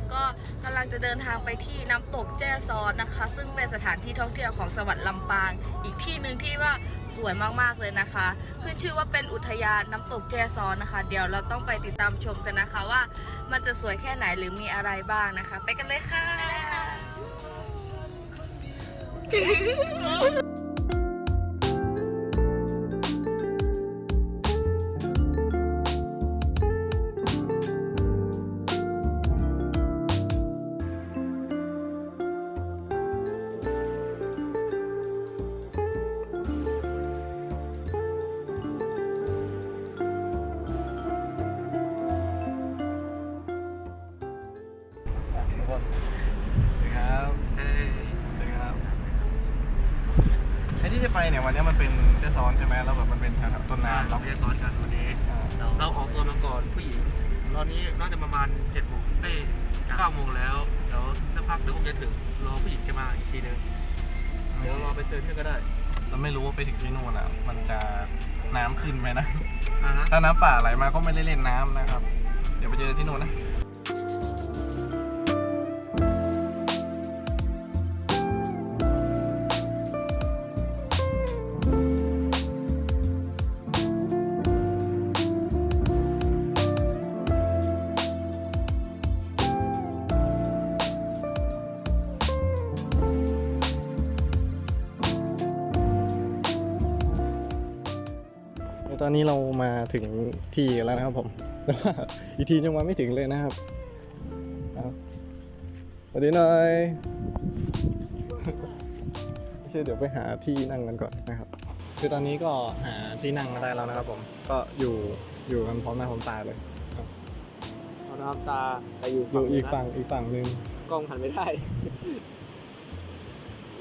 อนนี้นะคะพวกเราก็กำลังจะเดินทางไปที่น้ำตกแจ้ซ้อนนะคะ ซึ่งเป็นสถานที่ท่องเที่ยวของจังหวัดลำปาง อีกที่หนึ่งที่ว่าสวยมากๆเลยนะคะ ขึ้นชื่อว่าเป็นอุทยานน้ำตกแจ้ซ้อนนะคะ เดี๋ยวเราต้องไปติดตามชมกันนะคะว่า มันจะสวยแค่ไหนหรือมีอะไรบ้างนะคะ ไปกันเลยค่ะ ที่จะไปเนี่ยวันนี้มันเป็นเจซ้อนใช่ไหมแล้วแบบมันเป็นแถวๆต้นงานน้ำเราเนาะจะสอนกันวันนี้อ่าเราออกตัวมาก่อนผู้หญิง ตอนนี้น่าจะประมาณ7จ็ดโมงเอ้ยเก้าโมงแล้วเดี๋ยวสักพักเดี๋ยวคงจะถึงรอผู้หญิงจะมาอีกทีนึงเดี๋ยวรอไปเจอเพื่อนก็ได้เราไม่รู้ว่าไปถึงที่นู่นอะมันจะน้ำขึ้นไหมนะ อ่าฮะถ้าน้ำป่าไหลมาก็ไม่ได้เล่นน้ำนะครับ เดี๋ยวไปเจอที่นู่นนะ ตอนนี้เรามาถึงที่แล้วนะครับผมแต่ว่าอีกทียังมาไม่ถึงเลยนะครับเอาสวัสดีหน่อยไม่ใช่เดี๋ยวไปหาที่นั่งกันก่อนนะครับ คือตอนนี้ก็หาที่นั่งมาได้แล้วนะครับ ผม ก็อยู่อยู่กันพร้อมหน้าพร้อมตาเลยเอาน้ำตาไปอยู่อยู่อีกฝั่งอีกฝั่งหนึ่งกล้องหันไม่ได้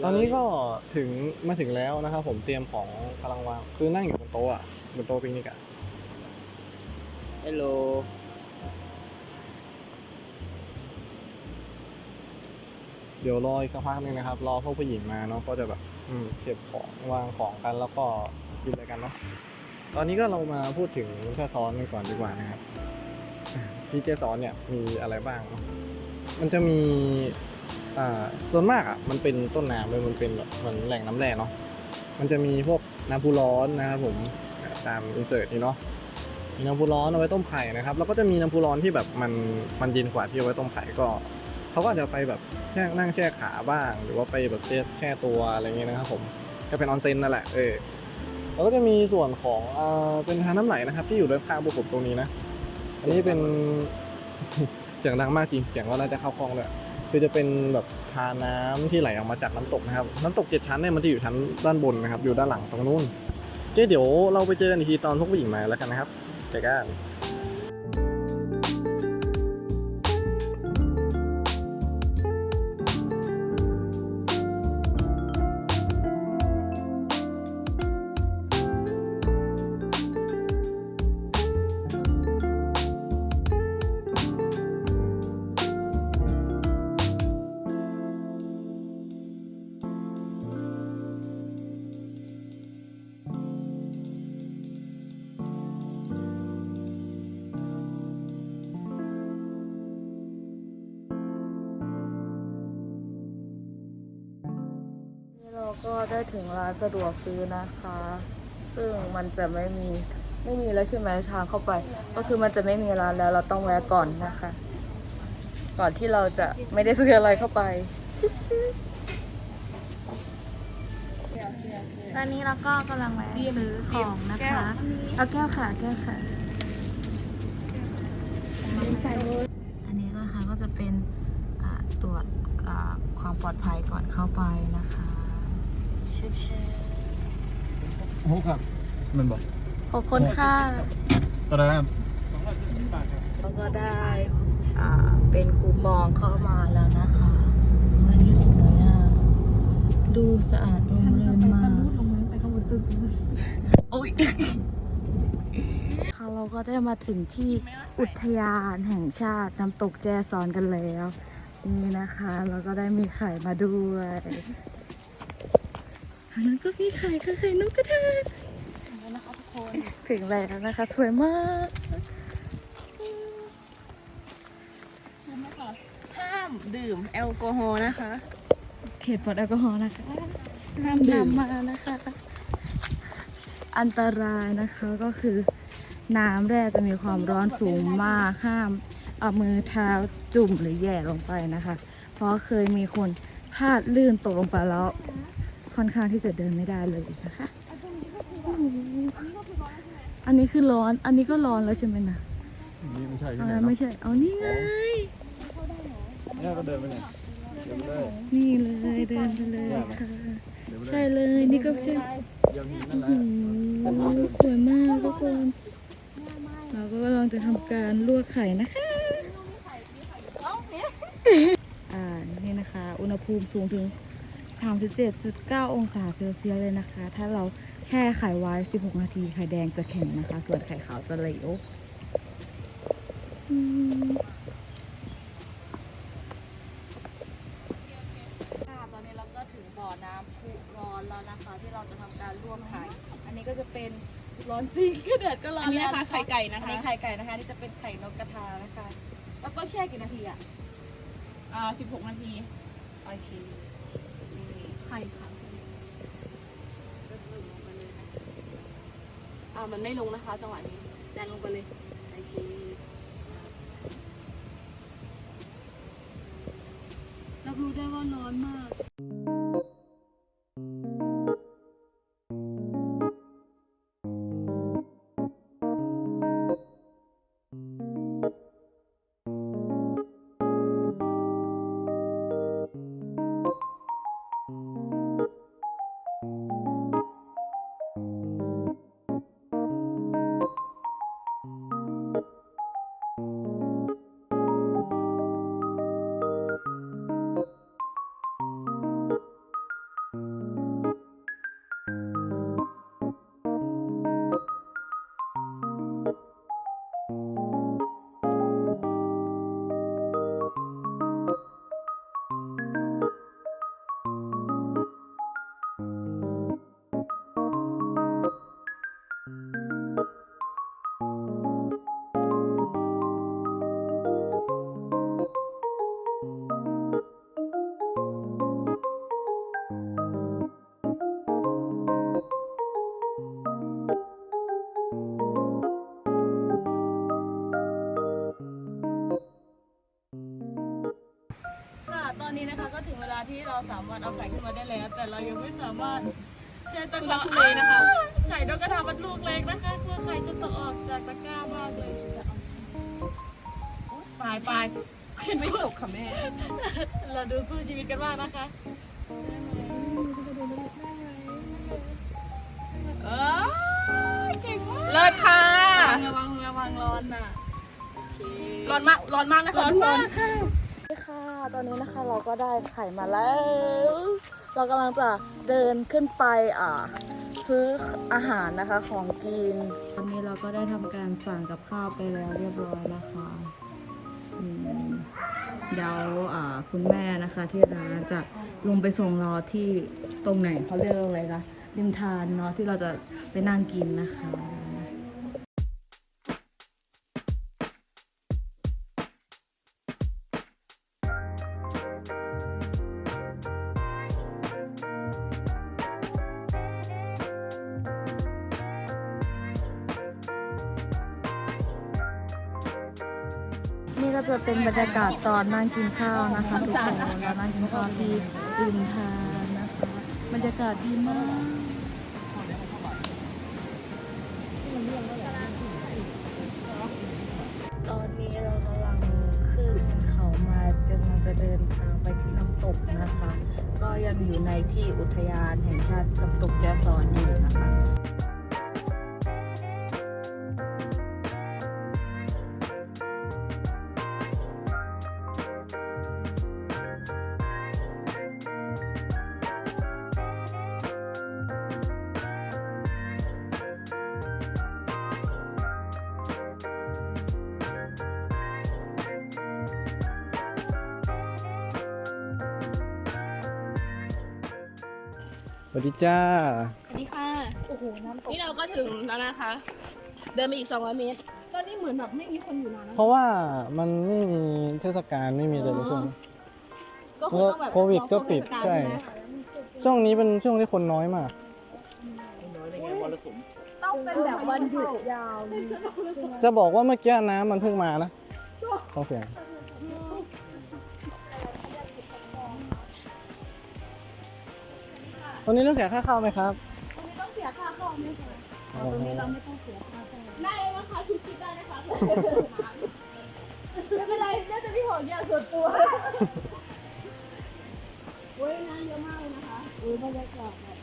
ตอนนี้ก็ถึงมาถึงแล้วนะครับ ผมเตรียมของกำลังวางคือนั่งอยู่บนโต๊ะอะ บนโต๊ะปิกนิกอะเฮลโลเดี๋ยวรออีกสักพักหนึงนะครับ รอพวกผู้หญิงมาเนาะก็จะแบบ อืมเก็บของวางของกันแล้วก็กินอะไรกันเนาะตอนนี้ก็เรามาพูดถึงแค่ซ้อนกันก่อนดีกว่านะครับอ่าที่เจซ้อนเนี่ยมีอะไรบ้างเนาะมันจะมี อ่าส่วนมากอะ มันเป็นต้นน้ำเลยมันเป็นแบบเหมือนแหล่งน้ำแร่เนาะมันจะมีพวกน้ำพุร้อนนะครับผมอ่า ตามอินเสิร์ตนี่เนาะมีน้ำพุร้อนเอาไว้ต้มไข่นะครับ แล้วก็จะมีน้ำพุร้อนที่แบบมันมันเย็นกว่าที่เอาไว้ต้มไข่ก็เขาก็จะไปแบบแช่นั่งแช่ขาบ้าง หรือว่าไปแบบแช่แช่ตัวอะไรเงี้ยนะครับผมก็เป็นออนเซ็นนั่นแหละเออแล้วก็จะมีส่วนของอ่าเป็นทางน้ำไหลนะครับ ที่อยู่ด้านข้างพวกผมตรงนี้นะอันนี้เป็นเสียงดังมากจริงเสียงว่าน่าจะเข้าคลองเลยคือจะเป็นแบบทานน้ำที่ไหลออกมาจากน้ำตกนะครับ น้ำตกเจ็ดชั้นเนี่ยมันจะอยู่ชั้นด้านบนนะครับ อยู่ด้านหลังตรงนู้น เคเดี๋ยวเราไปเจอกันอีกทีตอนพวกผู้หญิงมาแล้วกันนะครับเจอกัน ได้ถึงร้านสะดวกซื้อนะคะ ซึ่งมันจะไม่มีไม่มีแล้วใช่ไหมทางเข้าไป ก็คือมันจะไม่มีร้านแล้วเราต้องแวะก่อนนะคะ ก่อนที่เราจะไม่ได้ซื้ออะไรเข้าไปชิบชิบตอนนี้เราก็กำลังแวะซื้อของนะคะ เอาแก้วค่ะแก้วค่ะอันนี้ก็ค่ะก็จะเป็นตรวจความปลอดภัยก่อนเข้าไปนะคะ ชฟเชฟโอ้ครับมันบอกขอบคุณค่ะตอนนั้นแล้วก็ได้อ่าเป็นคูมองเข้ามาแล้วนะคะวันนี้สวยอะ ดูสะอาดร่มรื่นมากโอ้ยค่ะเราก็ได้มาถึงที่อุทยานแห่งชาติน้ำตกแจซอนกันแล้ว นี่นะคะแล้วก็ได้มีไข่มาด้วยทาง นั้นก็มีไข่ค่ะไข่นกกระทาถึงแล้วนะคะทุกคน ถึงแล้วนะคะ สวยมากแอลกอฮอล์นะคะ เขตปลอดแอลกอฮอล์นะคะห้ามดื่มนำมานะคะ อันตรายนะคะก็คือน้ำแร่จะมีความร้อนสูงมากห้าม เอามือเท้าจุ่มหรือแย่ลงไปนะคะ เพราะเคยมีคนพลาดลื่นตกลงไปแล้ว ค่อนข้างที่จะเดินไม่ได้เลยนะคะโอ้โหอันนี้คือร้อน อันนี้ก็ร้อนแล้วใช่ไหมนะนี่ไม่ใช่เอาที่ไหนแล้วเนาะไม่ใช่ เอานี่ไง เนี่ยก็เดินไปเนี่ยเดินไปเลยนี่เลยเดินไปเลยค่ะ เดินไปเลใช่ยเลย นี่ก็ใช่ยังมีนั่นแหละโอ้โหสวยมากทุกคน เราก็กำลังจะทำการลวกไข่นะคะ อ่า นี่นะคะ อุณหภูมิสูงถึง 37.9 องศาเซลเซียสเลยนะคะ ถ้าเราแช่ไข่ไว้ 16 นาที ไข่แดงจะแข็งนะคะ ส่วนไข่ขาวจะเหลวอืมค่ะตอนนี้เราก็ถึงบ่อน้ำพุร้อนแล้วนะคะ ที่เราจะทำการลวกไข่ อันนี้ก็จะเป็นร้อนจริงก็เดือดก็ร้อนอันนี้แล้วนะคะไข่ไก่นะอันคะนี้ไข่ไก่นะคะ นี่จะเป็นไข่นกกระทานะคะ แล้วก็แช่กี่นาทีอะ อ่า 16 นาที โอเค ไข่ค่ะก็จุ่มลงไปเลยนะอ่ามันไม่ลงนะคะจังหวะนี้ดันลงไปเลยโอเครับรู้ได้ว่าร้อนมาก ที่เราสามารถเอาไข่ขึ้นมาได้แล้ว แต่เรายังไม่สามารถแช่ตั้งทุลักทุเลยนะคะไข่นกกระทามันลูกเล็กนะคะเพื่อไข่จะตกออกจากตะกร้ามากเลยจะเอาปลายปลายฉันไม่ตกค่ะแม่ เราดูสู้ชีวิตกันมากนะคะเออเก่งมากเลิศค่ะ ระวังระวังร้อนน่ะ ร้อนมาก ร้อนมากนะคะร้อนมานกค่ะ ตอนนี้นะคะเราก็ได้ไข่มาแล้ว เรากำลังจะเดินขึ้นไปอ่าซื้ออาหารนะคะของกินตอนนี้เราก็ได้ทำการสั่งกับข้าวไปแล้วเรียบร้อยแล้วค่ะอืมเดี๋ยวอ่าคุณแม่นะคะที่ร้านจะลงไปส่งเราที่ตรงไหนเขาเรียกอะไรนะริมทานเนาะที่เราจะไปนั่งกินนะคะ นี่ก็จะเป็นบรรยากาศตอนนั่งกินข้าวนะคะทุกคนเรานั่งกินข้าวที่ริมทานนะคะบรรยากาศดีมากตอนนี้เรากำลังขึ้นเขามากำลังจะเดินทางไปที่น้ำตกนะคะ ก็ยังอยู่ในที่อุทยานแห่งชาติน้ำตกแจซอนอยู่นะคะ สวัสดีจ้า สวัสดีค่ะ โอ้โห น้ำตก นี่เราก็ถึงแล้วนะคะ เดินไปอีก 200 เมตร ตอนนี้เหมือนแบบไม่มีคนอยู่นานนะ เพราะว่ามันไม่มีเทศกาลไม่มีอะไรเลยช่วงนี้ก็เพคือราะต้องแบบโควิดก็ปิดรอใช่ช่วงเทศกาลไหมช่วงนี้เป็นช่วงที่คนน้อยมาก ต้องเป็นแบบวันหยุดยาว จะบอกว่าเมื่อกี้น้ำมันเพิ่งมานะต้องเสียง ตอนนี้ต้องเสียค่าเข้าไหมครับต้องเสียค่าเข้าไหมคะตอนนี้เราไม่ต้องได้ไหมคะชูชิปได้นะคะไม่เป็นไรน่าจะพี่หอมอย่างส่วนตัวเว้ยน้ำเยอะมากเลยนะคะอุ้ยบรรยากาศแบบ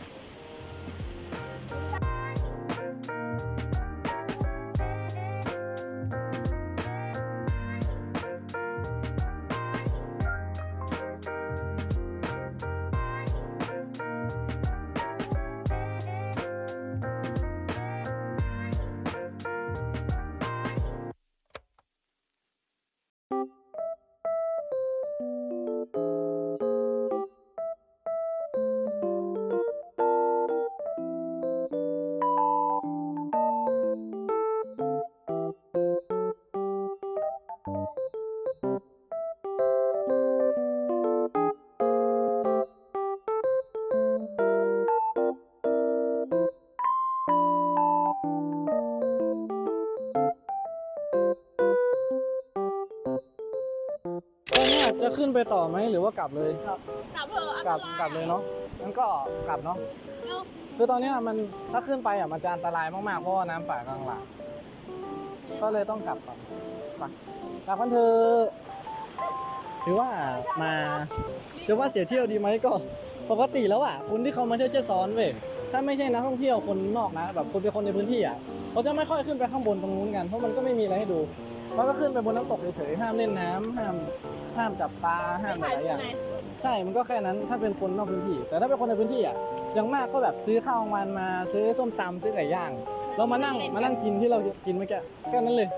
จะขึ้นไปต่อไหมหรือว่ากลับเลย กลับเถอะกลับอันตรายกลับเลยเนาะงั้นก็กลับเนาะเอ้าคือตอนเนี้ยมันถ้าขึ้นไปอะมันจะอันตรายมากๆเพราะว่าน้ำป่ากลางหลังก็เลยต้องกลับก่อนไปกลับกันเถอะถือว่ามาจะว่าเสียเที่ยวดีไหมก็ปกติแล้วอะคนที่เขามาเที่ยวเจซ้อนเว้ยถ้าไม่ใช่นักท่องเที่ยวคนนอกนะแบบคนเป็นคนในพื้นที่อะเขาจะไม่ค่อยขึ้นไปข้างบนตรงนู้นกันเพราะมันก็ไม่มีอะไรให้ดู เขาก็ขึ้นไปบนน้ำตกเฉยๆห้ามเล่นน้ำห้ามห้ามจับปลาห้ามไม่อะไรถ่ายหรูลายปอย่างไงใช่ มันก็แค่นั้น ถ้าเป็นคนนอกพื้นที่ แต่ถ้าเป็นคนในพื้นที่อะ อย่างมากก็แบบซื้อข้าวกลางวันมา ซื้อส้มตำซื้อไก่ย่าง แล้วมานั่งมานั่งกินที่เรากินเมื่อกี้ แค่นั้นเลย